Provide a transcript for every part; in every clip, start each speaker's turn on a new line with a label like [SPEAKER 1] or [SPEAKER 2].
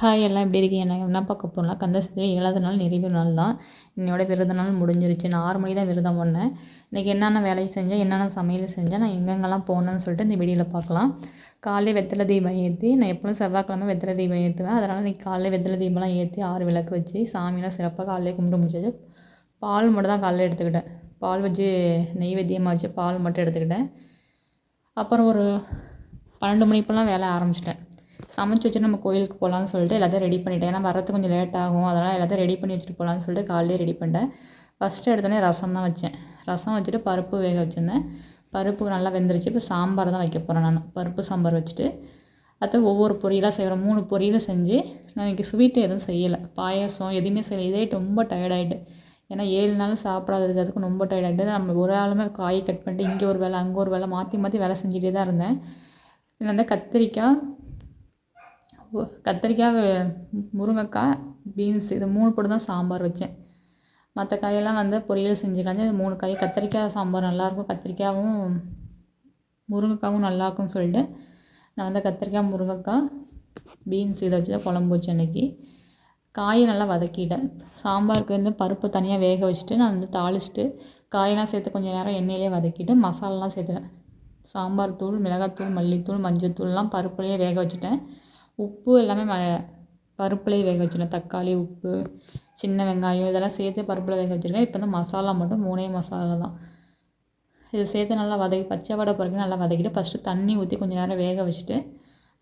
[SPEAKER 1] Hi எல்லாம் எப்படி இருக்கீங்க? நான் என்ன பார்க்க போகிறோம்னா கந்தசஷ்டி ஏழாவது நாள் நிறைவு நாள் தான். என்னோட விரத நாள் முடிஞ்சிருச்சு. நான் ஆறு மணி தான் விரதம் பண்ணேன் இன்றைக்கி என்னென்ன வேலையை செஞ்சேன் என்னென்ன சமையல் செஞ்சேன் நான் எங்கெங்கெல்லாம் போனேன்னு சொல்லிட்டு இந்த வீடியோவில் பார்க்கலாம். காலையில் வெத்தலை தீபம் ஏற்றி நான் எப்பொழுதும் செவ்வாய்க்கிழமை வெத்தலை தீபம் ஏற்றுவேன் அதனால் இன்றைக்கி காலையில் வெத்தலை தீபம்லாம் ஏற்றி ஆறு விளக்கு வச்சு சாமியெலாம் சிறப்பாக காலையில் கும்பிட்டு முடிச்சது. பால் மட்டும் தான் காலையில் எடுத்துக்கிட்டேன். பால் வச்சு நெய்வேத்தியமாக வச்சு பால் மட்டும் எடுத்துக்கிட்டேன். அப்புறம் ஒரு பன்னெண்டு மணிப்பெல்லாம் வேலை ஆரம்பிச்சிட்டேன். சமைச்சி வச்சு நம்ம கோயிலுக்கு போகலான்னு சொல்லிட்டு எல்லாத்தையும் ரெடி பண்ணிட்டேன். ஏன்னா வரது கொஞ்சம் லேட் ஆகும். அதனால் எல்லாத்தையும் ரெடி பண்ணி வச்சுட்டு போகலான்னு சொல்லிட்டு காலையிலே ரெடி பண்ணிட்டேன். ஃபஸ்ட்டு எடுத்தோடனே ரசம் தான் வச்சேன். ரசம் வச்சுட்டு பருப்பு வேக வச்சுருந்தேன். பருப்பு நல்லா வெந்துருச்சு. இப்போ சாம்பார் தான் வைக்க போகிறேன் நான். பருப்பு சாம்பார் வச்சுட்டு. அடுத்து ஒவ்வொரு பொரியலாக செய்கிறேன் மூணு பொரியலும் செஞ்சு நான் இன்றைக்கி ஸ்வீட்டு எதுவும் செய்யலை. பாயசம் எதுவுமே செய்யலை. இதே ரொம்ப டயர்டாயிட்டு ஏன்னா ஏழு நாள் சாப்பிடாததுக்கு அதுக்கும் ரொம்ப டயர்டாகிட்டு நம்ம ஒரு ஆளுமே காய் கட் பண்ணிட்டு இங்கே ஒரு வேலை அங்கே ஒரு வேலை மாற்றி மாற்றி வேலை செஞ்சுட்டே தான் இருந்தேன். இல்லை வந்து கத்திரிக்காய் கத்திரிக்காய் முருங்கைக்காய் பீன்ஸ் இது மூணு போட்டு தான் சாம்பார் வச்சேன். மற்ற காயெல்லாம் வந்து பொரியல் செஞ்சுக்கலாம் இது மூணு காய் கத்திரிக்காய் சாம்பார் நல்லாயிருக்கும் கத்திரிக்காயும் முருங்கைக்காவும் நல்லாயிருக்கும்னு சொல்லிட்டு நான் வந்து கத்திரிக்காய் முருங்கைக்காய் பீன்ஸ் இதை வச்சு தான் குழம்பு வச்சேன் அன்றைக்கி காயை நல்லா வதக்கிட்டேன். சாம்பாருக்கு வந்து பருப்பு தனியாக வேக வச்சுட்டு நான் வந்து தாளிச்சிட்டு காயெல்லாம் சேர்த்து கொஞ்சம் நேரம் எண்ணெயிலே வதக்கிட்டு மசாலாலாம் சேர்த்துட்டேன். சாம்பார் தூள் மிளகாத்தூள் மல்லித்தூள் மஞ்சள் தூள்லாம் பருப்புலேயே வேக வச்சுட்டேன். உப்பு எல்லாமே ம பருப்புலேயே வேக வச்சுருவேன் தக்காளி உப்பு சின்ன வெங்காயம் இதெல்லாம் சேர்த்து பருப்பில் வேக வச்சுருக்கேன். இப்போ வந்து மசாலா மட்டும் மூணே மசாலா தான். இதை சேர்த்து நல்லா வதக்கி பச்சை வடை பிறகு நல்லா வதக்கிட்டு ஃபஸ்ட்டு தண்ணி ஊற்றி கொஞ்சம் நேரம் வேக வச்சுட்டு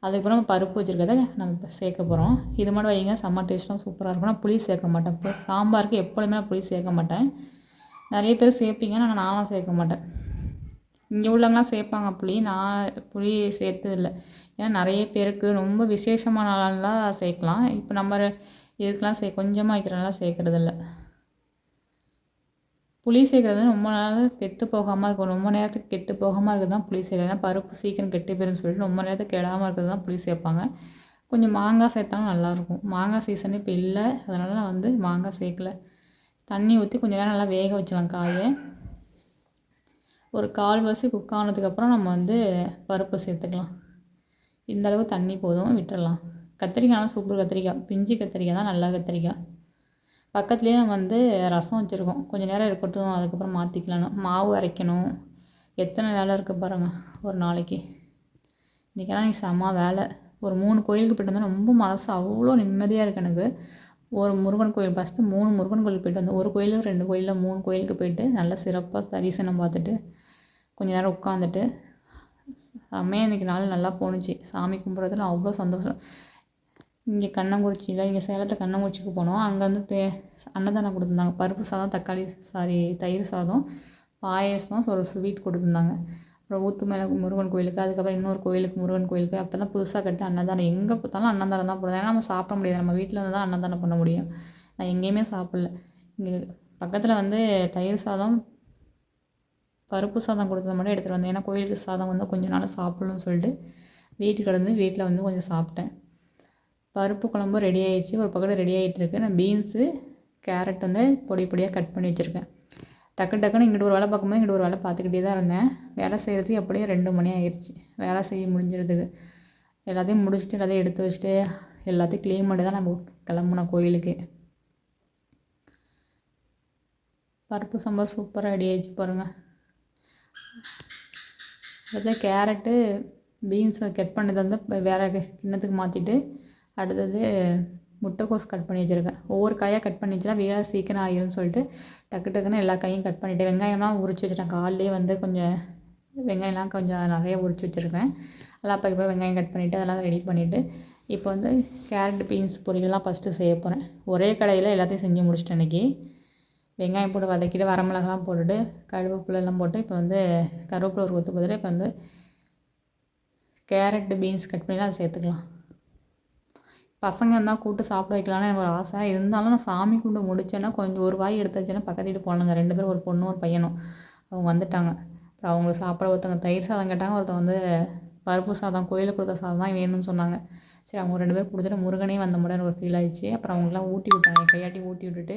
[SPEAKER 1] அதுக்கப்புறம் பருப்பு வச்சுருக்கத நம்ம இப்போ சேர்க்க போகிறோம் இது மட்டும் வைங்க செம்ம டேஸ்ட்லாம் சூப்பராக இருக்கும். நான் புளி சேர்க்க மாட்டேன். சாம்பாருக்கு எப்பொழுதுமே நான் புளி சேர்க்க மாட்டேன். நிறைய பேர் சேர்ப்பீங்க ஆனால் நானும் சேர்க்க மாட்டேன். இங்கே உள்ளவங்களாம் சேர்ப்பாங்க புளி. நான் புளி சேர்த்ததில்ல. ஏன்னா நிறைய பேருக்கு ரொம்ப விசேஷமான நாளெல்லாம் சேர்க்கலாம். இப்போ நம்ம இதுக்கெலாம் சே கொஞ்சமாக வைக்கிறனால சேர்க்குறதில்ல. புளி சேர்க்குறது ரொம்ப நாள் கெட்டு போகாமல் இருக்கும். ரொம்ப நேரத்துக்கு கெட்டு போகாமல் இருக்கிறது தான் புளி சேர்க்குறது. பருப்பு சீக்கிரம் கெட்டு போயிருன்னு சொல்லிட்டு ரொம்ப நேரத்துக்கு கெடாமல் இருக்கிறது தான் புளி சேர்ப்பாங்க. கொஞ்சம் மாங்காய் சேர்த்தாலும் நல்லாயிருக்கும். மாங்காய் சீசன் இப்போ இல்லை. அதனால் நான் வந்து மாங்காய் சேர்க்கல. தண்ணி ஊற்றி கொஞ்சம் நேரம் நல்லா வேக வச்சலாம் காயை. ஒரு கால்வாசி குக் ஆனதுக்கப்புறம் நம்ம வந்து பருப்பு சேர்த்துக்கலாம். இந்தளவு தண்ணி போதும் விட்டுடலாம் கத்திரிக்காய்லாம் சூப்பர் கத்திரிக்காய். பிஞ்சு கத்திரிக்காய் தான் நல்லா கத்திரிக்காய். பக்கத்துலேயே நம்ம வந்து ரசம் வச்சுருக்கோம். கொஞ்சம் நேரம் இருக்கட்டும் அதுக்கப்புறம் மாற்றிக்கலான்னு மாவு அரைக்கணும். எத்தனை வேலை இருக்குது பாருங்கள் ஒரு நாளைக்கு. இன்றைக்கெல்லாம் இன்றைக்கி செம்ம வேலை. ஒரு மூணு கோயிலுக்கு போய்ட்டு வந்தோம் ரொம்ப மனசு அவ்வளோ நிம்மதியாக இருக்குது எனக்கு. ஒரு முருகன் கோயில் ஃபஸ்ட்டு மூணு முருகன் கோயில் போய்ட்டு வந்தோம். ஒரு கோயில் ரெண்டு கோயிலில் மூணு கோயிலுக்கு போய்ட்டு நல்லா சிறப்பாக தரிசனம் பார்த்துட்டு கொஞ்ச நேரம் உட்காந்துட்டு செம்மையாக இன்றைக்கி நாள் நல்லா போணுச்சு. சாமி கும்பிட்றதுல அவ்வளோ சந்தோஷம். இங்கே கண்ணங்குறிச்சியில் இங்கே சேலத்தில் கண்ணங்குறிச்சிக்கு போனோம். அங்கே வந்து தே அன்னதானம் கொடுத்துருந்தாங்க. பருப்பு சாதம் தக்காளி சாரி தயிர் சாதம் பாயசம் ஒரு ஸ்வீட் கொடுத்துருந்தாங்க. அப்புறம் ஊத்து மேலே முருகன் கோயிலுக்கு அதுக்கப்புறம் இன்னொரு கோயிலுக்கு முருகன் கோயிலுக்கு அப்போ தான் புதுசாக கட்டி அன்னதானம். எங்கே பார்த்தாலும் அன்னதானம் தான் போடுறது ஏன்னா நம்ம சாப்பிட முடியாது. நம்ம வீட்டில் வந்து தான் அன்னதானம் பண்ண முடியும். நான் எங்கேயுமே சாப்பிடல. இங்கே பக்கத்தில் வந்து தயிர் சாதம் பருப்பு சாதம் கொடுத்தது மட்டும் எடுத்துகிட்டு வந்தேன். ஏன்னா கோயிலுக்கு சாதம் வந்து கொஞ்ச நாள் சாப்பிட்ணுன்னு சொல்லிட்டு வீட்டுக்கு வந்து வீட்டில் வந்து கொஞ்சம் சாப்பிட்டேன். பருப்பு குழம்பு ரெடி ஆகிடுச்சு ஒரு பக்கத்தில் ரெடி ஆகிட்டுருக்கு நான் பீன்ஸு கேரட் வந்து பொடி பொடியாக கட் பண்ணி வச்சுருக்கேன். டக்கு டக்குன்னு இங்கிட்டு ஒரு வேலை பார்க்கும்போது இங்கிட்டு ஒரு வேலை பார்த்துக்கிட்டே தான் இருந்தேன். வேலை செய்கிறதுக்கு எப்படியும் ரெண்டு மணி ஆயிடுச்சு வேலை செய்ய முடிஞ்சிருதுக்கு எல்லாத்தையும் முடிச்சுட்டு எல்லாத்தையும் எடுத்து வச்சுட்டு எல்லாத்தையும் க்ளீன் பண்ணி தான் நம்ம கிளம்புனோம் கோயிலுக்கு. பருப்பு சாம்பார் சூப்பராக ரெடி ஆகிடுச்சு பாருங்கள் அடுத்தது கேரட்டு பீன்ஸை கட் பண்ணது வந்து வேறு கிண்ணத்துக்கு மாற்றிட்டு அடுத்தது முட்டைக்கோஸ் கட் பண்ணி வச்சுருக்கேன். ஒவ்வொரு காயாக கட் பண்ணி வச்சா வேலை சீக்கிரம் ஆகிரும்னு சொல்லிட்டு டக்கு டக்குன்னு எல்லா காயும் கட் பண்ணிவிட்டு வெங்காயம்லாம் உரிச்சு வச்சுட்டேன். காலையிலே வந்து கொஞ்சம் வெங்காயம்லாம் கொஞ்சம் நிறைய உரிச்சு வச்சுருக்கேன். அதெல்லாம் அப்போ இப்போ வெங்காயம் கட் பண்ணிவிட்டு அதெல்லாம் ரெடி பண்ணிவிட்டு இப்போ வந்து கேரட் பீன்ஸ் பொரியல்லாம் ஃபஸ்ட்டு செய்ய போகிறேன் ஒரே கடையில் எல்லாத்தையும் செஞ்சு முடிச்சிட்டேன் இன்றைக்கி வெங்காயம் போட்டு வதக்கிட்டு வரமிளகாலாம் போட்டுட்டு கருவேப்பிலெல்லாம் போட்டு இப்போ வந்து கருவேப்பிலை ஒரு கொத்து பதில் இப்போ வந்து கேரட்டு பீன்ஸ் கட் பண்ணி அதை சேர்த்துக்கலாம். பசங்க இருந்தால் கூப்பிட்டு சாப்பிட வைக்கலான்னு எனக்கு ஒரு ஆசை. இருந்தாலும் நான் சாமி கும்பிட்டு முடிச்சேன்னா கொஞ்சம் ஒரு வாய் எடுத்து வச்சேன்னா பக்கத்து வீட்டு போனாங்க ரெண்டு பேரும் ஒரு பொண்ணும் ஒரு பையனும் அவங்க வந்துட்டாங்க. அப்புறம் அவங்களுக்கு சாப்பிட ஒருத்தவங்க தயிர் சாதம் கேட்டாங்க ஒருத்தவங்க வந்து பருப்பு சாதம் கோயிலுக்கு கொடுத்த சாதம் தான் வேணும்னு சொன்னாங்க. சரி அவங்க ரெண்டு பேரும் கொடுத்துட்டு முருகனே வந்த முடியாது ஒரு ஃபீல் ஆயிடுச்சு. அப்புறம் அவங்களாம் ஊட்டி விட்டாங்க கையாட்டி ஊட்டி விட்டுட்டு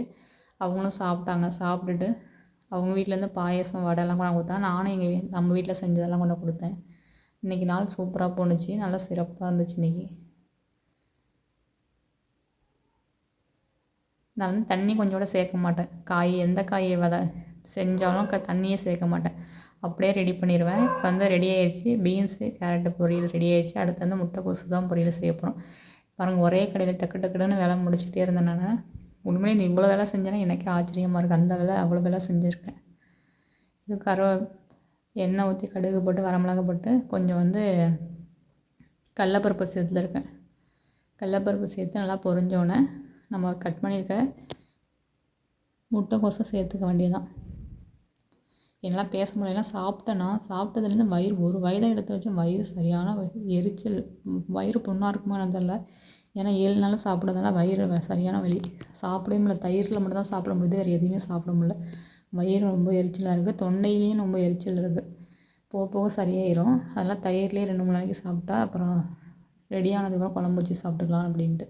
[SPEAKER 1] அவங்களும் சாப்பிட்டாங்க. சாப்பிட்டுட்டு அவங்க வீட்டிலேருந்து பாயசம் வடைலாம் கொண்டு கொடுத்தாங்க நானும் எங்கள் வீ நம்ம வீட்டில் செஞ்சதெல்லாம் கொண்டு கொடுத்தேன். இன்றைக்கி நாள் சூப்பராக போணுச்சு. நல்லா சிறப்பாக இருந்துச்சு இன்றைக்கி நான் வந்து தண்ணி கொஞ்சம் கூட சேர்க்க மாட்டேன். காய் எந்த காயை வத செஞ்சாலும் க தண்ணியே சேர்க்க மாட்டேன். அப்படியே ரெடி பண்ணிடுவேன் இப்போ வந்து ரெடி ஆயிடுச்சு பீன்ஸு கேரட்டு பொரியல் ரெடி ஆயிடுச்சு அடுத்து வந்து முட்டைக்கோசு தான் பொரியல் செய்ய போகிறோம் பாருங்கள் ஒரே கடையில் டக்கு டக்குன்னு வேலை முடிச்சுட்டே இருந்தேன் நான். உண்மையிலே நீ இவ்வளோ வேலை செஞ்சேன்னா எனக்கே ஆச்சரியமாக இருக்குது அந்த வேலை அவ்வளோ வேலை செஞ்சுருக்கேன். இது கருவ எண்ணெய் ஊற்றி கடுகு போட்டு வரமிளகா போட்டு கொஞ்சம் வந்து கடலப்பருப்பு சேர்த்துருக்கேன். கடலப்பருப்பு சேர்த்து நல்லா பொறிஞ்சோடனே நம்ம கட் பண்ணியிருக்க முட்டைக்கோஸை சேர்த்துக்க வேண்டியதுதான். என்னால் பேச முடியல சாப்பிட்டேன்னா சாப்பிட்டதுலேருந்து வயிறு ஒரு வயதை எடுத்து வச்சு வயிறு சரியான எரிச்சல் வயிறு புண்ணாக இருக்குமான்னு தெரில ஏன்னா ஏழு நாள் சாப்பிட்றதுனால வயிறு சரியான வலி. சாப்பிடவே முடியல. தயிரில் மட்டும் தான் சாப்பிட முடியுது. வேறு எதையுமே சாப்பிட முடியல. வயிறு ரொம்ப எரிச்சலாக இருக்குது தொண்டையிலேயும் ரொம்ப எரிச்சல் இருக்குது போக போக சரியாயிடும் அதெல்லாம் தயிர்லேயே ரெண்டு மூணு நாளைக்கு சாப்பிட்டா அப்புறம் ரெடி ஆனதுக்கப்புறம் குழம்பு வச்சு சாப்பிட்டுக்கலாம் அப்படின்ட்டு.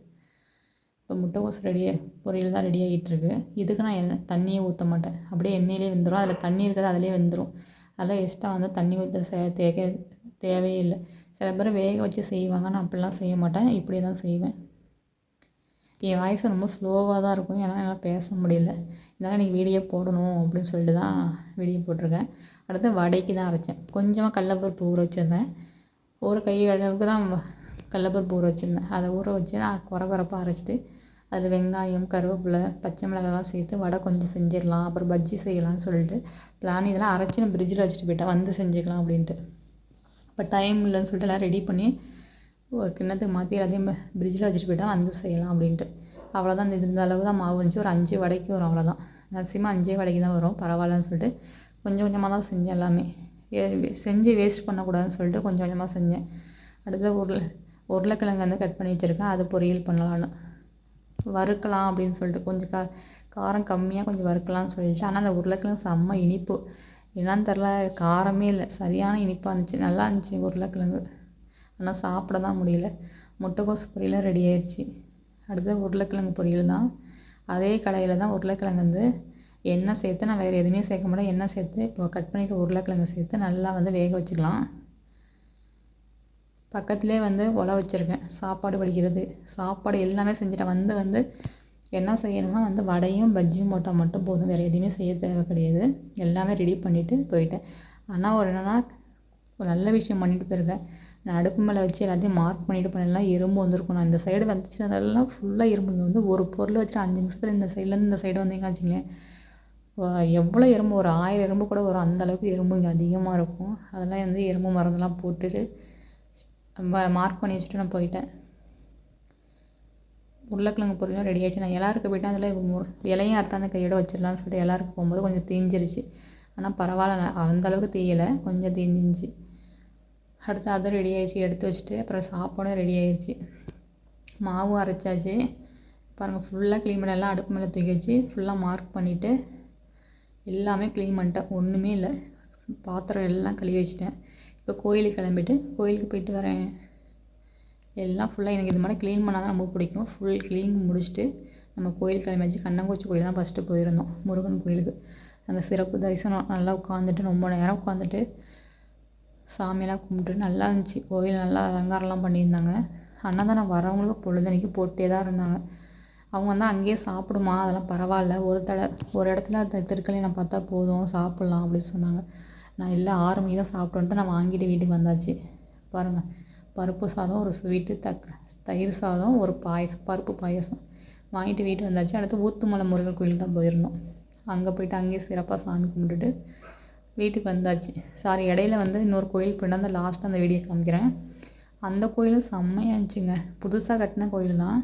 [SPEAKER 1] இப்போ முட்டைக்கோஸ் ரெடியாக பொரியல் தான் ரெடி ஆகிட்டுருக்கு இதுக்கு நான் எண்ணெய் தண்ணியே ஊற்ற மாட்டேன். அப்படியே எண்ணெயிலே வெந்துடும் அதில் தண்ணி இருக்கிறது அதிலே வெந்துடும் அதெல்லாம் எக்ஸ்ட்ரா வந்து தண்ணி ஊற்ற தேவை தேவையே இல்லை. சில பேர் வேக வச்சு செய்வாங்க. நான் அப்படிலாம் செய்ய மாட்டேன். இப்படி தான் செய்வேன். என் வாய்ஸ் ரொம்ப ஸ்லோவாக தான் இருக்கும். ஏன்னா என்னால் பேச முடியல. இதனால் இன்றைக்கி வீடியோ போடணும் அப்படின்னு சொல்லிட்டு தான் வீடியோ போட்டிருக்கேன். அடுத்து வடைக்கு தான் அரைச்சேன். கொஞ்சமாக கடலப்பருப்பு ஊற வச்சுருந்தேன். ஒரு கை அளவுக்கு தான் கடலப்பருப்பு ஊற வச்சுருந்தேன். அதை ஊற வச்சு நான் குறை குறைப்பாக அரைச்சிட்டு அதில் வெங்காயம் கருவேப்பிலை பச்சை மிளகாலாம் சேர்த்து வடை கொஞ்சம் செஞ்சிடலாம். அப்புறம் பஜ்ஜி செய்யலாம்னு சொல்லிட்டு பிளான் இதெல்லாம் அரைச்சி நான் ஃப்ரிட்ஜில் வச்சுட்டு போயிட்டேன். வந்து செஞ்சுக்கலாம் அப்படின்ட்டு. இப்போ டைம் இல்லைன்னு சொல்லிட்டு எல்லாம் ரெடி பண்ணி ஒரு கிண்ணத்துக்கு மாற்றி எல்லாத்தையும் ஃப்ரிட்ஜில் வச்சுட்டு போயிட்டா வந்து செய்யலாம் அப்படின்ட்டு. அவ்வளோதான் இந்த இந்த அளவு தான் மாவு வந்துச்சு ஒரு அஞ்சு வடைக்கு வரும் அவ்வளோதான் மேக்ஸிமம் அஞ்சே வடைக்கு தான் வரும். பரவாயில்லன்னு சொல்லிட்டு கொஞ்சம் கொஞ்சமாக தான் செஞ்சேன் எல்லாமே. செஞ்சு வேஸ்ட் பண்ணக்கூடாதுன்னு சொல்லிட்டு கொஞ்சம் கொஞ்சமாக செஞ்சேன். அடுத்து உருளை உருளைக்கிழங்கு வந்து கட் பண்ணி வச்சுருக்கேன். அது பொரியல் பண்ணலான்னு வறுக்கலாம் அப்படின்னு சொல்லிட்டு கொஞ்சம் கா காரம் கம்மியாக கொஞ்சம் வறுக்கலாம்னு சொல்லிட்டு. ஆனால் அந்த உருளைக்கிழங்கு செம்ம இனிப்பு. என்னான்னு தெரில காரமே இல்லை. சரியான இனிப்பாக இருந்துச்சு. நல்லா இருந்துச்சு உருளைக்கிழங்கு. ஆனால் சாப்பிட தான் முடியல. முட்டைக்கோஸ் பொரியலும் ரெடி ஆயிடுச்சு அடுத்தது உருளைக்கிழங்கு பொரியல் தான். அதே கடையில் தான் உருளைக்கிழங்கு வந்து எண்ணெய் சேர்த்து நான் வேறு எதுவுமே சேர்க்க மாட்டேன். எண்ணெய் சேர்த்து இப்போ கட் பண்ணிவிட்டு உருளைக்கிழங்கு சேர்த்து நல்லா வந்து வேக வச்சுக்கலாம். பக்கத்துலேயே வந்து ஒலை வச்சுருக்கேன். சாப்பாடு வடிக்கிறது. சாப்பாடு எல்லாமே செஞ்சுட்டேன். வந்து வந்து என்ன செய்யணும்னா வந்து வடையும் பஜ்ஜியும் போட்டால் மட்டும் போதும். வேறு எதுவுமே செய்ய தேவை கிடையாது. எல்லாமே ரெடி பண்ணிவிட்டு போயிட்டேன். ஆனால் ஒரு என்னென்னா ஒரு நல்ல விஷயம் பண்ணிட்டு போயிருக்கேன் நான் அடுப்பு மேலே வச்சு எல்லாத்தையும் மார்க் பண்ணிட்டு போனேன். எறும்பு வந்திருக்கும். நான் இந்த சைடு வந்துச்சுனதெல்லாம் ஃபுல்லாக இரும்பு. இங்கே வந்து ஒரு பொருள் வச்சுட்டு அஞ்சு நிமிஷத்தில் இந்த சைட்லேருந்து இந்த சைடு வந்தீங்கன்னு வச்சுங்களேன் எவ்வளோ எறும்பு ஒரு ஆயிரம் எறும்பு கூட வரும். அந்தளவுக்கு எறும்பு இங்கே அதிகமாக இருக்கும். அதெல்லாம் வந்து எறும்பு மருந்தெல்லாம் போட்டுட்டு மார்க் பண்ணி வச்சுட்டு நான் போயிட்டேன். உருளைக்கிழங்கு பொரியலும் ரெடி ஆச்சு நான் எல்லாருக்கும் போயிட்டேன் அதில் இலையும் அறுத்தாந்து கையோட வச்சிடலாம்னு சொல்லிட்டு எல்லாருக்கும் போகும்போது கொஞ்சம் தீஞ்சிருச்சு. ஆனால் பரவாயில்ல அந்த அளவுக்கு தீயலை கொஞ்சம் தீஞ்சிருச்சு. அடுத்து அதுவும் ரெடி ஆயிடுச்சு எடுத்து வச்சுட்டு அப்புறம் சாப்பாடும் ரெடி ஆயிடுச்சு. மாவு அரைச்சாச்சு. பாருங்கள் ஃபுல்லாக க்ளீன் பண்ணலாம் எல்லாம் அடுப்பு மேலே தூக்கி வச்சு ஃபுல்லாக மார்க் பண்ணிவிட்டு எல்லாமே க்ளீன் பண்ணிட்டேன். ஒன்றுமே இல்லை. பாத்திரம் எல்லாம் கழுவி வச்சிட்டேன். இப்போ கோயிலுக்கு கிளம்பிட்டு கோயிலுக்கு போயிட்டு வரேன். எல்லாம் ஃபுல்லாக எனக்கு இது மாதிரி க்ளீன் பண்ணால் தான் ரொம்ப பிடிக்கும். ஃபுல் க்ளீன் முடிச்சுட்டு நம்ம கோயில் கிளம்பியாச்சு கண்ணங்குச்சி கோயில் தான் ஃபஸ்ட்டு போயிருந்தோம் முருகன் கோயிலுக்கு. அங்கே சிறப்பு தரிசனம் நல்லா உட்காந்துட்டு ரொம்ப நேரம் உட்காந்துட்டு சாமியெல்லாம் கும்பிட்டு நல்லா இருந்துச்சு. கோயில் நல்லா அலங்காரம்லாம் பண்ணியிருந்தாங்க. அன்னதானம் வரவங்களுக்கு பொழுதனைக்கு போட்டே தான் இருந்தாங்க. அவங்க வந்து அங்கேயே சாப்பிடுமா? அதெல்லாம் பரவாயில்ல. ஒரு தடவை ஒரு இடத்துல திருக்கல்யாணம் பார்த்தா போதும் சாப்பிட்லாம் அப்படின்னு சொன்னாங்க. நான் இல்லை ஆறு மணிக்கு தான் சாப்பிட்டோன்ட்டு நான் வாங்கிட்டு வீட்டுக்கு வந்தாச்சு. பாருங்கள் பருப்பு சாதம் ஒரு ஸ்வீட்டு தக் தயிர் சாதம் ஒரு பாயசம் பருப்பு பாயசம். வாங்கிட்டு வீட்டுக்கு வந்தாச்சு. அடுத்து ஊத்துமலை முருகன் கோயில் தான் போயிருந்தோம். அங்கே போயிட்டு அங்கேயே சிறப்பாக சாமி கும்பிட்டுட்டு வீட்டுக்கு வந்தாச்சு. சாரி இடையில வந்து இன்னொரு கோயில் போயிட்டு அந்த லாஸ்ட்டாக அந்த வீடியோ காமிக்கிறேன். அந்த கோயிலும் செம்மையாக இருந்துச்சுங்க. புதுசாக கட்டின கோயில் தான்.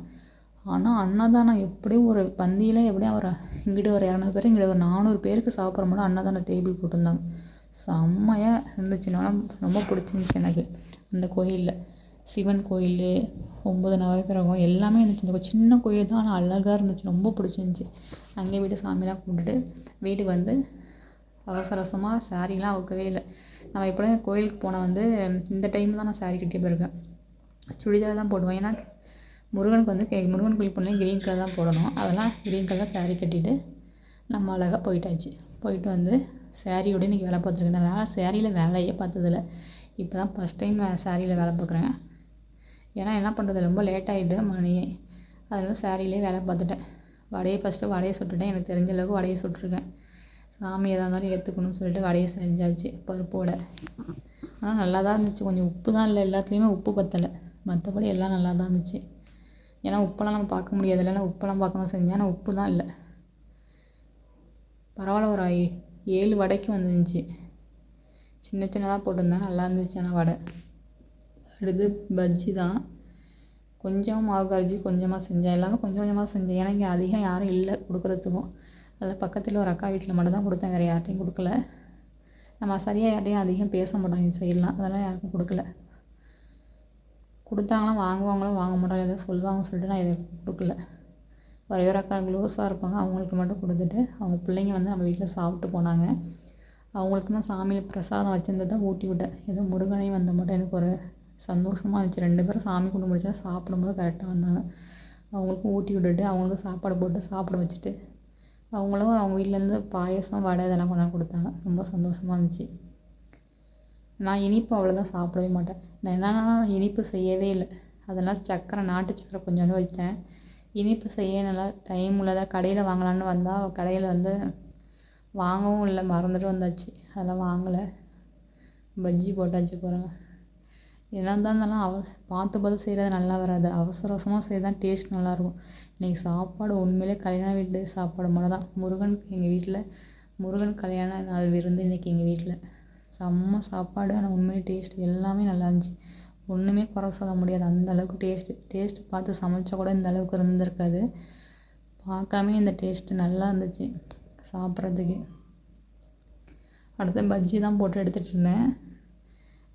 [SPEAKER 1] ஆனால் அன்னதானம் எப்படியும் ஒரு பந்தியில் எப்படியும் ஒரு இங்கிட்ட ஒரு இரநூறு பேர் இங்கிட்ட ஒரு நானூறு பேருக்கு சாப்பிட்ற மட்டும் அன்னதானம் டேபிள் போட்டிருந்தாங்க. செம்மையாக இருந்துச்சு ரொம்ப பிடிச்சிருந்துச்சி எனக்கு. அந்த கோயிலில். சிவன் கோயில் ஒம்பது நவகிரகம் எல்லாமே இருந்துச்சு. இந்த சின்ன கோயில் தான் ஆனால் அழகாக இருந்துச்சு. ரொம்ப பிடிச்சிருந்துச்சி. அங்கேயே போய்ட்டு சாமிலாம் கும்பிட்டுட்டு வீட்டுக்கு வந்து அவசர அவசரமாக சாரீலாம் அவுக்கவே இல்லை. நம்ம எப்படியும் கோயிலுக்கு போனால் வந்து இந்த டைம் தான் நான் சாரீ கட்டி போயிருக்கேன். சுடிதார் தான் போடுவேன். ஏன்னா முருகனுக்கு வந்து கே முருகன் கோயில் போனால் க்ரீன் கலர் தான் போடணும். அதெல்லாம் க்ரீன் கலர் சாரீ கட்டிட்டு நம்ம அழகாக போயிட்டாச்சு. போயிட்டு வந்து சாரியோட இன்றைக்கி வேலை பார்த்துருக்கேன் நான் வேலை சேரீயில் வேலையே பார்த்ததில்ல. இப்போ தான் ஃபஸ்ட் டைம் சாரியில் வேலை பார்க்குறேன். ஏன்னா என்ன பண்ணுறது ரொம்ப லேட் ஆகிட்டு மணி அதனால சாரியிலே வேலை பார்த்துட்டேன். வடையை ஃபஸ்ட்டு வடையை சுட்டுட்டேன். எனக்கு தெரிஞ்ச அளவுக்கு வடையை சுட்டிருக்கேன். சாமி எதாக இருந்தாலும் ஏற்றுக்கணும்னு சொல்லிட்டு வடையை செஞ்சாச்சு. பருப்போட ஆனால் நல்லா தான் இருந்துச்சு. கொஞ்சம் உப்பு தான் இல்லை. எல்லாத்துலேயுமே உப்பு பத்தலை. மற்றபடி எல்லாம் நல்லா தான் இருந்துச்சு. ஏன்னா உப்பெல்லாம் நம்ம பார்க்க முடியாது இல்லைனா உப்பெல்லாம் பார்க்காம செஞ்சேன். ஆனால் உப்பு தான் இல்லை. பரவாயில்ல. ஒரு ஏழு வடைக்கு வந்துருந்துச்சு. சின்ன சின்னதாக போட்டிருந்தேன். நல்லா இருந்துச்சு ஆனால் வடை. அடுத்து பஜ்ஜி தான். கொஞ்சம் மாவு கரைச்சி கொஞ்சமாக செஞ்சேன். எல்லாமே கொஞ்சம் கொஞ்சமாக செஞ்சேன். ஏன்னா இங்கே அதிகம் யாரும் இல்லை கொடுக்குறதுக்கும். அதில் பக்கத்தில் ஒரு அக்கா வீட்டில் மட்டும் தான் கொடுத்தேன். வேறு யார்ட்டையும் கொடுக்கல. நம்ம சரியாக யார்ட்டையும் அதிகம் பேச மாட்டாங்க இந்த சைட்லாம் அதெல்லாம் யாருக்கும் கொடுக்கல. கொடுத்தாங்களாம் வாங்குவாங்களும் வாங்க மாட்டாங்க எதாவது சொல்லுவாங்கன்னு சொல்லிட்டு நான் இதை கொடுக்கல. ஒரே ஒரு அக்கா க்ளோஸாக இருப்பாங்க. அவங்களுக்கு மட்டும் கொடுத்துட்டு அவங்க பிள்ளைங்க வந்து நம்ம வீட்டில் சாப்பிட்டு போனாங்க. அவங்களுக்கு நான் சாமியில் பிரசாதம் வச்சுருந்ததை ஊட்டி விட்டேன் ஏதோ முருகனையும் வந்த மட்டும் எனக்கு ஒரு சந்தோஷமாக இருந்துச்சு. ரெண்டு பேரும் சாமி கும்பிட்டு முடிச்சா சாப்பிடும்போது கரெக்டாக வந்தாங்க. அவங்களுக்கும் ஊட்டி விட்டுட்டு அவங்களுக்கும் சாப்பாடு போட்டு சாப்பிட வச்சுட்டு அவங்களும் அவங்க வீட்டிலேருந்து பாயசம் வடை இதெல்லாம் கொண்டாந்து கொடுத்தாங்க. ரொம்ப சந்தோஷமாக இருந்துச்சு. நான் இனிப்பு அவ்வளோதான் சாப்பிடவே மாட்டேன். நான் என்னென்னா இனிப்பு செய்யவே இல்லை. அதெல்லாம் சக்கரை நாட்டு சக்கரை கொஞ்சோண்டு வச்சேன் இனிப்பு செய்ய நல்லா டைம் உள்ளதாக கடையில் வாங்கலான்னு வந்தால் கடையில் வந்து வாங்கவும் இல்லை மறந்துட்டு வந்தாச்சு. அதெல்லாம் வாங்கலை. பஜ்ஜி போட்டாச்சு பாருங்க. என்ன தான் இருந்தாலும் அவ பார்த்து பார்த்து செய்கிறது நல்லா வராது. அவசர அவசரமாக செய்கிறது தான் டேஸ்ட் நல்லாயிருக்கும். இன்றைக்கி சாப்பாடு உண்மையிலே கல்யாண வீட்டு சாப்பாடு மட்டும் தான் முருகனுக்கு எங்கள் வீட்டில் முருகன் கல்யாண நாள் விருந்து இன்றைக்கி எங்கள் வீட்டில். செம்ம சாப்பாடு ஆனால் உண்மையிலே டேஸ்ட் எல்லாமே நல்லா இருந்துச்சு. ஒன்றுமே குறை சொல்ல முடியாது. அந்த அளவுக்கு டேஸ்ட்டு டேஸ்ட் பார்த்து சமைச்சா கூட இந்த அளவுக்கு இருந்திருக்காது. பார்க்காமே இந்த டேஸ்ட்டு நல்லா இருந்துச்சு. சாப்பிட்றதுக்கு. அடுத்து பஜ்ஜி தான் போட்டு எடுத்துகிட்டு இருந்தேன்.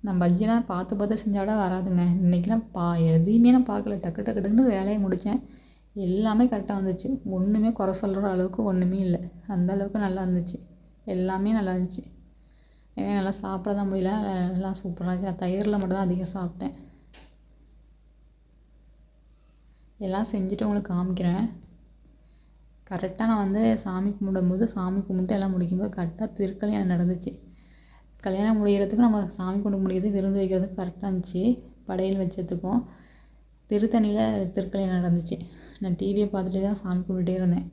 [SPEAKER 1] நான் பஜ்ஜிலாம் பார்த்து பார்த்து செஞ்சால் வராதுங்க. இன்றைக்கெலாம் பா எதையுமே நான் பார்க்கல. டக்கு டக்கு டக்குன்னு வேலையை முடித்தேன் எல்லாமே கரெக்டாக வந்துச்சு. ஒன்றுமே குறை சொல்கிற அளவுக்கு ஒன்றுமே இல்லை. அந்த அளவுக்கு நல்லா இருந்துச்சு. எல்லாமே நல்லா இருந்துச்சு. ஏன்னா நல்லா சாப்பிட தான் முடியல. எல்லாம் சூப்பராக இருந்துச்சு நான் தயிரில் மட்டும் தான் அதிகம் சாப்பிட்டேன். எல்லாம் செஞ்சுட்டு உங்களுக்கு காமிக்கிறேன். கரெக்டாக நான் வந்து சாமி கும்பிடும்போது சாமி கும்பிட்டு எல்லாம் முடிக்கும்போது கரெக்டாக திருக்கல்யாணம் நடந்துச்சு. கல்யாணம் முடிகிறதுக்கும் நம்ம சாமி கும்பிட முடியுது விருந்து வைக்கிறதுக்கு கரெக்டாக இருந்துச்சு. படையல் வச்சதுக்கும் திருத்தணியில் திருக்கல்யாணம் நடந்துச்சு. நான் டிவியை பார்த்துட்டே தான் சாமி கும்பிட்டுட்டே இருந்தேன்.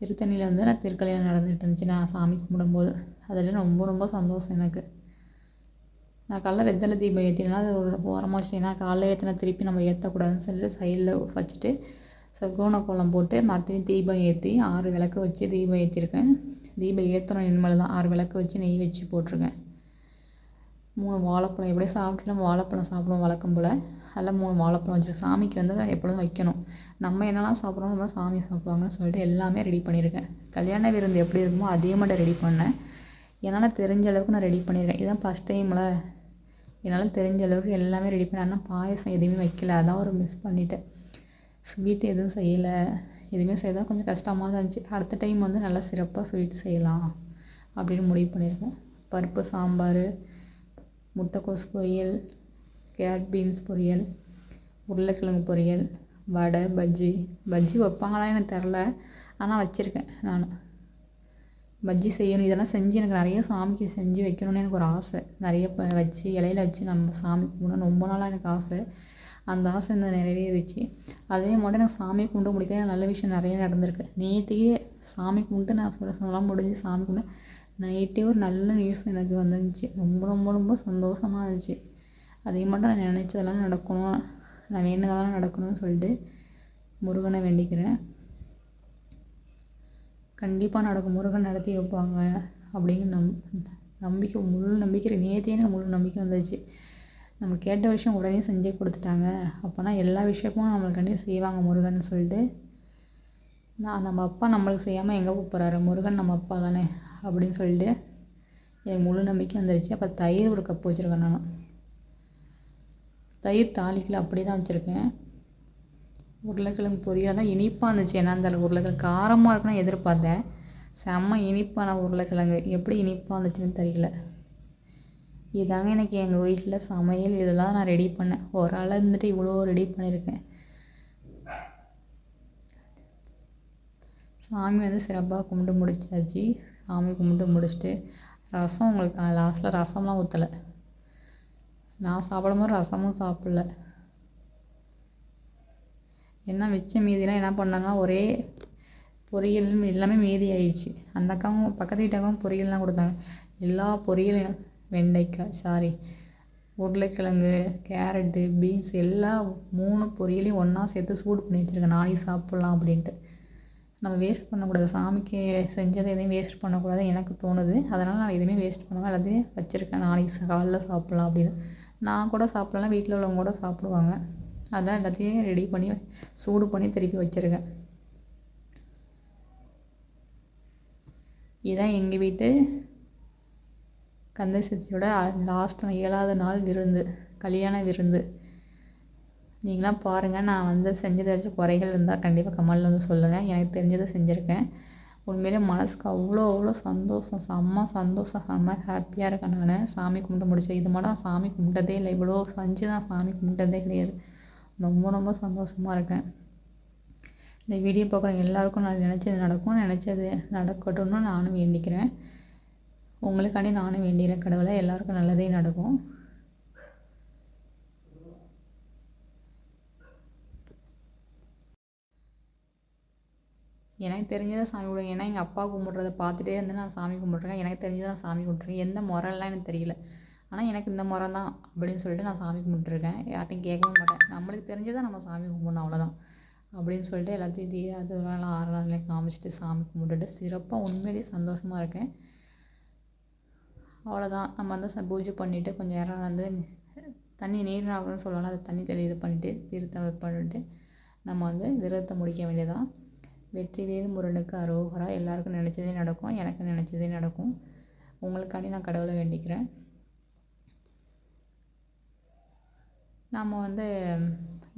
[SPEAKER 1] திருத்தணியில் வந்து நான் திருக்கல்யாணம் நடந்துகிட்டு இருந்துச்சு நான் சாமி கும்பிடும்போது. அதில் ரொம்ப ரொம்ப சந்தோஷம் எனக்கு. நான் காலைல வெத்தலை தீபம் ஏற்றினா அது ஒரு ஓரமாக வச்சிட்டேன்னா காலைல ஏற்றினா திருப்பி நம்ம ஏற்றக்கூடாதுன்னு சொல்லிட்டு சைடில் வச்சுட்டு சர்க்கோண கோலம் போட்டு மறுபடியும் தீபம் ஏற்றி ஆறு விளக்கு வச்சு தீபம் ஏற்றிருக்கேன் தீபம் ஏற்றணும் இனிமேல் தான் ஆறு விளக்கு வச்சு நெய் வச்சு போட்டிருக்கேன். மூணு வாழைப்பழம் எப்படியும் சாப்பிட்டு நம்ம வாழைப்பழம் சாப்பிடுவோம் வழக்கம் போல். அதில் மூணு வாழைப்பழம் வச்சுருக்கேன். சாமிக்கு வந்து எப்பொழுதும் வைக்கணும். நம்ம என்னெல்லாம் சாப்பிட்றோம் அது சாமி சாப்பிடுவாங்கன்னு சொல்லிட்டு எல்லாமே ரெடி பண்ணியிருக்கேன். கல்யாண விருந்து எப்படி இருக்குமோ அதே மட்டும் ரெடி பண்ணேன். என்னால் தெரிஞ்ச அளவுக்கு நான் ரெடி பண்ணியிருக்கேன். இதுதான் ஃபஸ்ட் டைமில் என்னால் தெரிஞ்ச அளவுக்கு எல்லாமே ரெடி பண்ணேன். ஆனால் பாயசம் எதுவுமே வைக்கல. அதான் ஒரு மிஸ் பண்ணிவிட்டேன் ஸ்வீட் எதுவும் செய்யலை. எதுவுமே செய்தால் கொஞ்சம் கஷ்டமாக தான் இருந்துச்சு. அடுத்த டைம் வந்து நல்லா சிறப்பாக ஸ்வீட் செய்யலாம் அப்படின்னு முடிவு பண்ணியிருக்கேன் பருப்பு சாம்பார் முட்டைக்கோஸ் பொரியல் கேரட் பீன்ஸ் பொரியல் உருளைக்கிழங்கு பொரியல் வடை பஜ்ஜி. பஜ்ஜி வைப்பாங்களா எனக்கு தெரில ஆனால் வச்சுருக்கேன் நான். பஜ்ஜி செய்யணும். இதெல்லாம் செஞ்சு எனக்கு நிறைய சாமிக்கு செஞ்சு வைக்கணும்னு எனக்கு ஒரு ஆசை. நிறைய வச்சு இலையில வச்சு நம்ம சாமி கும்பிடணும். ரொம்ப நாளாக எனக்கு ஆசை. அந்த ஆசை இந்த நிறைவேறிச்சு அதே மாதிரி நான் சாமி கும்பிட்டு முடிக்க நல்ல விஷயம் நிறைய நடந்திருக்கு. நேற்றுக்கே சாமி கும்பிட்டு நான் சுரசம்லாம் முடிஞ்சு சாமி கும்பிட்டு நைட்டே ஒரு நல்ல நியூஸ் எனக்கு வந்துருந்துச்சு. ரொம்ப ரொம்ப ரொம்ப சந்தோஷமாக இருந்துச்சு. அதே மட்டும் நான் நினச்சதெல்லாம் நடக்கணும். நான் வேண்டதெல்லாம் நடக்கணும்னு சொல்லிட்டு முருகனை வேண்டிக்கிறேன். கண்டிப்பாக நடக்கும். முருகன் நடத்தி வைப்பாங்க. அப்படின்னு நம் நம்பிக்கை முழு நம்பிக்கை நேற்றே எனக்கு முழு நம்பிக்கை வந்துச்சு நம்ம கேட்ட விஷயம் உடனே செஞ்சு கொடுத்துட்டாங்க. அப்போனா எல்லா விஷயமும் நம்மளுக்காண்டி செய்வாங்க முருகன் சொல்லிட்டு. நான் நம்ம அப்பா நம்மளுக்கு செய்யாமல் எங்கே போகிறாரு முருகன் நம்ம அப்பா தானே? அப்படின்னு சொல்லிட்டு எனக்கு முழு நம்பிக்கை வந்துருச்சு. அப்போ தயிர் ஒரு கப் வச்சுருக்கேன் நான். தயிர் தாளிக்கல அப்படி தான் வச்சுருக்கேன். உருளைக்கிழங்கு பொரியல் தான் இனிப்பாக இருந்துச்சு. ஏன்னா அந்த உருளைக்கிழங்கு காரமாக இருக்குன்னு எதிர்பார்த்தேன். செம்ம இனிப்பான உருளைக்கிழங்கு. எப்படி இனிப்பாக இருந்துச்சுன்னு தெரியல. இதாங்க எனக்கு எங்கள் வீட்டில் சமையல் இதெல்லாம் நான் ரெடி பண்ணேன். ஒரு ஆளாக இருந்துட்டு இவ்வளோ ரெடி பண்ணியிருக்கேன் சாமி வந்து சிறப்பாக கும்பிட்டு முடிச்சாச்சு. சாமி கும்பிட்டு முடிச்சுட்டு ரசம் உங்களுக்கு லாஸ்ட்டில் ரசம்லாம் ஊற்றலை நான் சாப்பிடும்போது ரசமும் சாப்பிடல. என்ன மிச்ச மீதிலாம் என்ன பண்ணாங்கன்னா ஒரே பொரியல் எல்லாமே மீதி ஆயிடுச்சு. அந்த அக்காவும் பக்கத்து வீட்டு அக்காவும் பொரியல்லாம் கொடுத்தாங்க. எல்லா பொரியலையும் வெண்டைக்காய் சாரி உருளைக்கிழங்கு கேரட்டு பீன்ஸ் எல்லா மூணு பொரியலையும் ஒன்றா சேர்த்து சூடு பண்ணி வச்சுருக்கேன். நாளைக்கு சாப்பிட்லாம் அப்படின்ட்டு. நம்ம வேஸ்ட் பண்ணக்கூடாது. சாமிக்கு செஞ்சதை எதையும் வேஸ்ட் பண்ணக்கூடாது எனக்கு தோணுது. அதனால் நான் எதுவுமே வேஸ்ட் பண்ணாமல் எல்லாத்தையும் வச்சுருக்கேன். நாளைக்கு காலைல சாப்பிட்லாம் அப்படின்னு. நான் கூட சாப்பிட்லாம் வீட்டில் உள்ளவங்க கூட சாப்பிடுவாங்க. அதான் எல்லாத்தையும் ரெடி பண்ணி சூடு பண்ணி திருப்பி வச்சுருக்கேன். இதுதான் எங்கள் வீட்டு கந்த சஷ்டியோட லாஸ்ட் ஏழாவது நாள் விருந்து கல்யாண விருந்து. நீங்களாம் பாருங்கள் நான் வந்து செஞ்சது ஏதாச்சும் குறைகள் இருந்தால் கண்டிப்பாக கமெண்டில் வந்து சொல்லுங்கள் எனக்கு தெரிஞ்சதை செஞ்சுருக்கேன். உண்மையிலே மனதுக்கு அவ்வளோ அவ்வளோ சந்தோஷம் செம்ம சந்தோஷம் செம்ம ஹாப்பியாக இருக்கேன் நான். சாமி கும்பிட்டு முடிச்சேன் இது மட்டும் சாமி கும்பிட்டதே இல்லை. இவ்வளோ செஞ்சு தான் சாமி கும்பிட்டதே கிடையாது. ரொம்ப ரொம்ப சந்தோஷமாக இருக்கேன். இந்த வீடியோ பார்க்குறவங்க எல்லாருக்கும் நான் நினச்சது நடக்கும். நினச்சது நடக்கட்டும்னு நானும் வேண்டிக்கிறேன். உங்களுக்காண்டி நானும் வேண்டிய கடவுளை எல்லாருக்கும் நல்லதே நடக்கும். எனக்கு தெரிஞ்சதை சாமி கும்பிடுவேன் ஏன்னா எங்கள் அப்பா கும்பிட்றத பார்த்துட்டே இருந்து நான் சாமி கும்பிட்ருக்கேன் எனக்கு தெரிஞ்சதான் சாமி கும்பிட்ருக்கேன் எந்த முறைலாம் எனக்கு தெரியல. ஆனால் எனக்கு இந்த முறை தான் அப்படின்னு சொல்லிட்டு நான் சாமி கும்பிட்ருக்கேன் யார்ட்டையும் கேட்கவும் மாட்டேன். நம்மளுக்கு தெரிஞ்சதை நம்ம சாமி கும்பிடணும் அவ்வளோதான் அப்படின்னு சொல்லிட்டு எல்லாத்தையும் தீ அதுவெல்லாம் ஆறு நாளில் காமிச்சிட்டு சாமி கும்பிட்டுட்டு சிறப்பாக உண்மையிலேயே சந்தோஷமாக இருக்கேன். அவ்வளோதான் நம்ம வந்து ச பூஜை பண்ணிவிட்டு கொஞ்சம் நேரம் வந்து தண்ணி நீர் சொல்லலாம். சொல்லுவாங்க அதை தண்ணி தெளி இது பண்ணிவிட்டு தீர்த்தம் பண்ணிவிட்டு நம்ம வந்து விரதத்தை முடிக்க வேண்டியதான் வெற்றிவேல் முருகனுக்கு அரோகரா. எல்லாருக்கும் நினச்சதே நடக்கும். எனக்கு நினச்சதே நடக்கும். உங்களுக்காண்டி நான் கடவுளை வேண்டிக்கிறேன். நாம் வந்து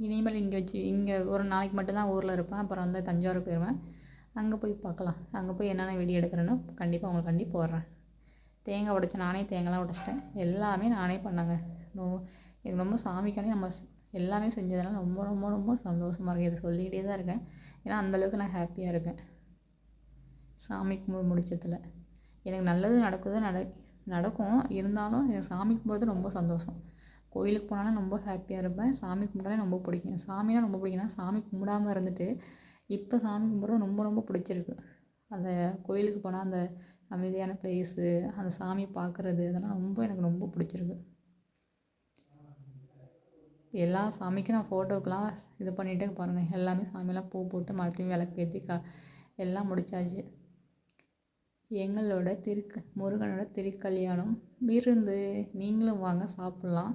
[SPEAKER 1] இனிமேல் இங்கே வச்சு இங்கே ஒரு நாளைக்கு மட்டும்தான் ஊரில் இருப்பேன். அப்புறம் வந்து தஞ்சாவூர் போயிடுவேன் அங்கே போய் பார்க்கலாம். அங்கே போய் என்னென்ன வீடியோ எடுக்கிறேன்னு கண்டிப்பாக உங்களுக்காண்டி போடுறேன் தேங்காய் உடைச்சேன் நானே தேங்காய்லாம் உடைச்சிட்டேன். எல்லாமே நானே பண்ணேங்க. எனக்கு ரொம்ப சாமிக்காண்டி நம்ம எல்லாமே செஞ்சதுனால ரொம்ப ரொம்ப ரொம்ப சந்தோஷமாக இருக்குது இதை சொல்லிக்கிட்டே தான் இருக்கேன். ஏன்னா அந்தளவுக்கு நான் ஹாப்பியாக இருக்கேன். சாமி கும்பிட முடிச்சதில். எனக்கு நல்லது நடக்குது நட நடக்கும். இருந்தாலும் எனக்கு சாமி கும்பிட்றது ரொம்ப சந்தோஷம். கோயிலுக்கு போனாலும் ரொம்ப ஹாப்பியாக இருப்பேன். சாமி கும்பிட்டாலே ரொம்ப பிடிக்கும். சாமினா ரொம்ப பிடிக்கும்னா சாமி கும்பிடாம இருந்துட்டு இப்போ சாமி கும்பிட்றது ரொம்ப ரொம்ப பிடிச்சிருக்கு. அந்த கோயிலுக்கு போனால் அந்த அமைதியான ப்ளேஸு அந்த சாமி பார்க்குறது அதெல்லாம் ரொம்ப எனக்கு ரொம்ப பிடிச்சிருக்கு. எல்லா சாமிக்கும் நான் ஃபோட்டோக்கெலாம் இது பண்ணிகிட்டே பாருங்கள் எல்லாமே சாமியெல்லாம் பூ போட்டு மரத்தையும் விளக்கு ஏற்றி கா எல்லாம் முடிச்சாச்சு. எங்களோட திருக்கு முருகனோட திருக்கல்யாணம். விருந்து நீங்களும் வாங்க சாப்பிட்லாம்.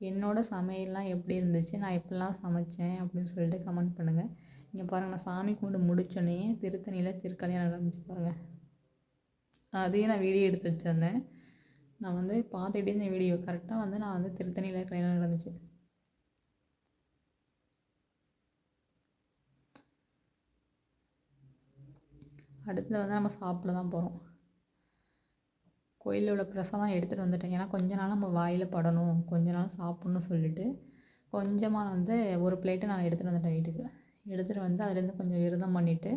[SPEAKER 1] என்னோடய சமையல்லாம் எப்படி இருந்துச்சு? நான் எப்படிலாம் சமைச்சேன் அப்படின்னு சொல்லிட்டு கமெண்ட் பண்ணுங்கள் இங்கே பாருங்கள் நான் சாமி கும்பிட்டு முடிச்சோடனே திருத்தணியில் திருக்கல்யாணம் நடந்துச்சு பாருங்கள் அதையும் நான் வீடியோ எடுத்து வச்சுருந்தேன். நான் வந்து பார்த்துக்கிட்டே இந்த வீடியோ கரெக்டாக வந்து நான் வந்து திருத்தணியில் கல்யாணம் நடந்துச்சு. அடுத்து வந்து நம்ம சாப்பிட தான் போகிறோம் கோயிலில் உள்ள பிரசாதம் எடுத்துகிட்டு வந்துட்டேன். ஏன்னா கொஞ்ச நாள் நம்ம வாயில் படணும் கொஞ்ச நாள் சாப்பிட்ணும் சொல்லிட்டு கொஞ்சமாக வந்து ஒரு பிளேட்டு நான் எடுத்துகிட்டு வந்துட்டேன் வீட்டுக்கு. எடுத்துகிட்டு வந்து அதுலேருந்து கொஞ்சம் விரதம் பண்ணிவிட்டு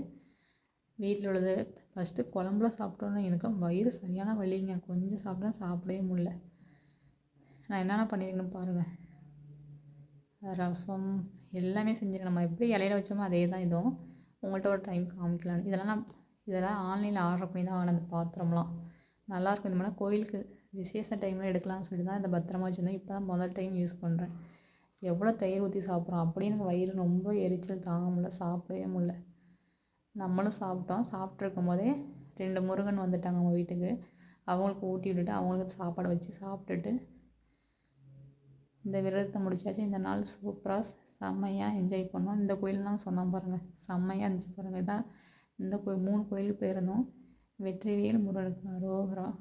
[SPEAKER 1] வீட்டில் உள்ளது ஃபஸ்ட்டு குழம்புல சாப்பிட்டோன்னே எனக்கு வயிறு சரியான வலிங்க. கொஞ்சம் சாப்பிட்டா சாப்பிடவே முடில நான் என்னென்ன பண்ணியிருக்கேன்னு பாருங்கள் ரசம் எல்லாமே செஞ்சுருக்கேன். நம்ம எப்படி இலையில வச்சோமோ அதே தான் இதுவும். உங்கள்கிட்ட ஒரு டைம் காமிக்கலான்னு இதெல்லாம் நான் இதெல்லாம் ஆன்லைனில் ஆர்டர் பண்ணி தான் வாங்கின அந்த பாத்திரம்லாம். நல்லாயிருக்கும் இந்த மாதிரி கோயிலுக்கு விசேஷ டைமில் எடுக்கலாம்னு சொல்லிட்டு தான் இந்த பத்திரமா வச்சுருந்தேன். இப்போ தான் முதல் டைம் யூஸ் பண்ணுறேன் எவ்வளோ தயிர் ஊற்றி சாப்பிட்றோம் அப்படியே எனக்கு வயிறு ரொம்ப எரிச்சல் தாங்க முடில சாப்பிடவே முடில நம்மளும் சாப்பிட்டோம். சாப்பிட்ருக்கும் போதே ரெண்டு முருகன் வந்துட்டாங்க அவங்க வீட்டுக்கு. அவங்களுக்கு ஊட்டி விட்டுட்டு அவங்களுக்கு சாப்பாடு வச்சு சாப்பிட்டுட்டு இந்த விரதத்தை முடித்தாச்சு இந்த நாள் சூப்பராக செம்மையாக என்ஜாய் பண்ணோம். இந்த கோயில் தான் சொன்னோம் பாருங்கள் செம்மையாக இருந்துச்சு பாருங்கள் இதான் இந்த கோயில் மூணு கோயிலுக்கு போயிருந்தோம். வெற்றிவேல் முருகனுக்கு அரோகரம்